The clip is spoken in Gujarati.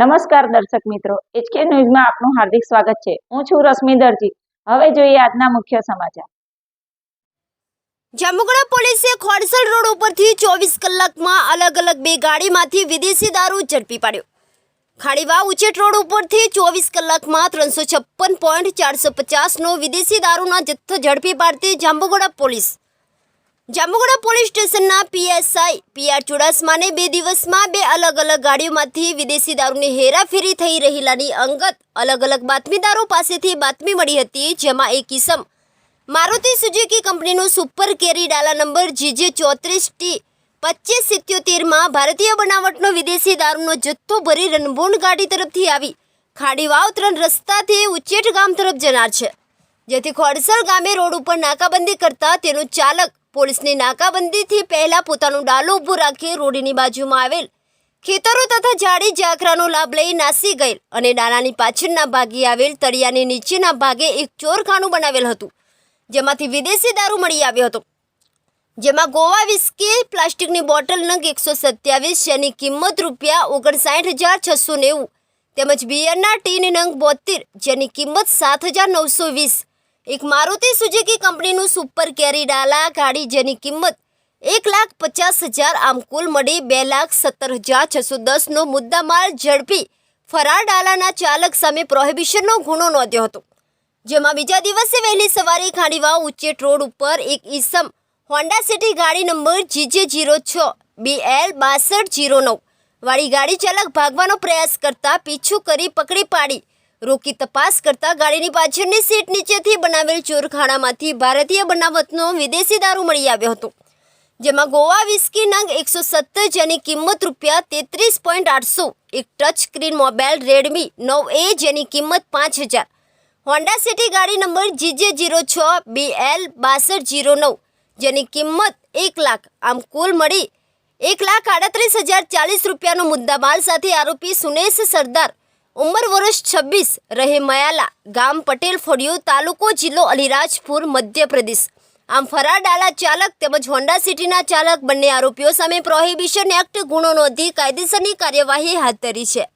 નમસ્કાર દર્શક મિત્રો એચકે ન્યૂઝમાં આપનું હાર્દિક સ્વાગત છે. હું છું રશ્મિ દરજી. હવે જોઈએ આજના મુખ્ય સમાચાર. જાંબુગડા પોલીસે ખોડસલ રોડ ઉપરથી ચોવીસ કલાકમાં અલગ અલગ બે ગાડીમાંથી વિદેશી દારૂ ઝડપી પાડ્યો. ખાડીવા ઉચેટ રોડ ઉપરથી ચોવીસ કલાકમાં ત્રણસો છપ્પન પોઈન્ટ ચારસો પચાસનો વિદેશી દારૂના જથ્થો ઝડપી પાડતી જાંબુગડા પોલીસ જાંબુગડા પોલીસ સ્ટેશનના પીએસઆઈ પીઆર ચુડાસમાને બે દિવસમાં બે અલગ અલગ ગાડીઓમાંથી વિદેશી દારૂની હેરાફેરી થઈ રહેલાની અંગત અલગ અલગ બાતમીદારો પાસેથી બાતમી મળી હતી, જેમાં એક કિસમ મારુતિ સુઝુકી કંપનીનું સુપર કેરી ડાલા નંબર જીજે ચોત્રીસ ટી પચીસ સિત્યોતેરમાં ભારતીય બનાવટનો વિદેશી દારૂનો જથ્થો ભરી રનભોંડ ગાડી તરફથી આવી. ખાડીવાવ ત્રણ રસ્તાથી ઉચેટ ગામ તરફ જનાર છે. જેથી ખોડસર ગામે રોડ ઉપર નાકાબંધી કરતા તેનો ચાલક પોલીસની નાકાબંધીથી પહેલા પોતાનું ડાલો ઊભું રાખી રોડની બાજુમાં આવેલ ખેતરો તથા ઝાડી ઝાખરાનો લાભ લઈ નાસી ગયેલ અને ડાલાની પાછળના ભાગે આવેલ તળિયાની નીચેના ભાગે એક ચોરખાનું બનાવેલ હતું, જેમાંથી વિદેશી દારૂ મળી આવ્યો હતો. જેમાં ગોવા વિસ્કી, પ્લાસ્ટિકની બોટલ નંગ એકસો સત્યાવીસ જેની કિંમત રૂપિયા ઓગણસાઠ હજાર છસો નેવું તેમજ બિયરના ટીન નંગ બોતેર જેની કિંમત સાત હજાર નવસો વીસ એક મારુતિ સુઝુકી કંપનીનું સુપર કેરી ડાલા ગાડી જેની કિંમત એક લાખ પચાસ હજાર આમ કુલ મળી બે લાખ સત્તર હજાર છસો દસનો મુદ્દામાલ ઝડપી ફરાર ડાલાના ચાલક સામે પ્રોહિબિશનનો ગુનો નોંધ્યો હતો, જેમાં બીજા દિવસે વહેલી સવારે ખાંડીવા ઉચ્ચેટ રોડ ઉપર એક ઈસમ હોન્ડા સિટી ગાડી નંબર જીજે જીરો છ બી એલ બાસઠ જીરો નવ વાળી ગાડી ચાલક ભાગવાનો પ્રયાસ કરતા પીછું કરી પકડી પાડી રોકી તપાસ કરતા ગાડીની પાછળની સીટ નીચેથી બનાવેલ ચોરખાણામાંથી ભારતીય બનાવટનો વિદેશી દારૂ મળી આવ્યો હતો, જેમાં ગોવા વિસ્કી નંગ એકસો સત્તર જેની કિંમત રૂપિયા તેત્રીસ પોઈન્ટ આઠસો, એક ટચ સ્ક્રીન મોબાઈલ રેડમી નવ એ જેની કિંમત પાંચ હજાર હોન્ડા સિટી ગાડી નંબર જીજે જીરો છ બી એલ બાસઠ જીરો નવ, જેની કિંમત એક લાખ, આમ કુલ મળી એક લાખ આડત્રીસ હજાર ચાલીસ રૂપિયાનો મુદ્દામાલ સાથે આરોપી સુનેશ સરદાર ઉંમર વર્ષ છવ્વીસ. રહે મયાલા. ગામ પટેલ ફળિયો તાલુકો જિલ્લો અલીરાજપુર, મધ્યપ્રદેશ. આમ ફરાર ડાલા ચાલક તેમજ હોન્ડા સિટીના ચાલક બંને આરોપીઓ સામે પ્રોહિબિશન એક્ટ ગુનો નોંધી કાયદેસરની કાર્યવાહી હાથ ધરી છે.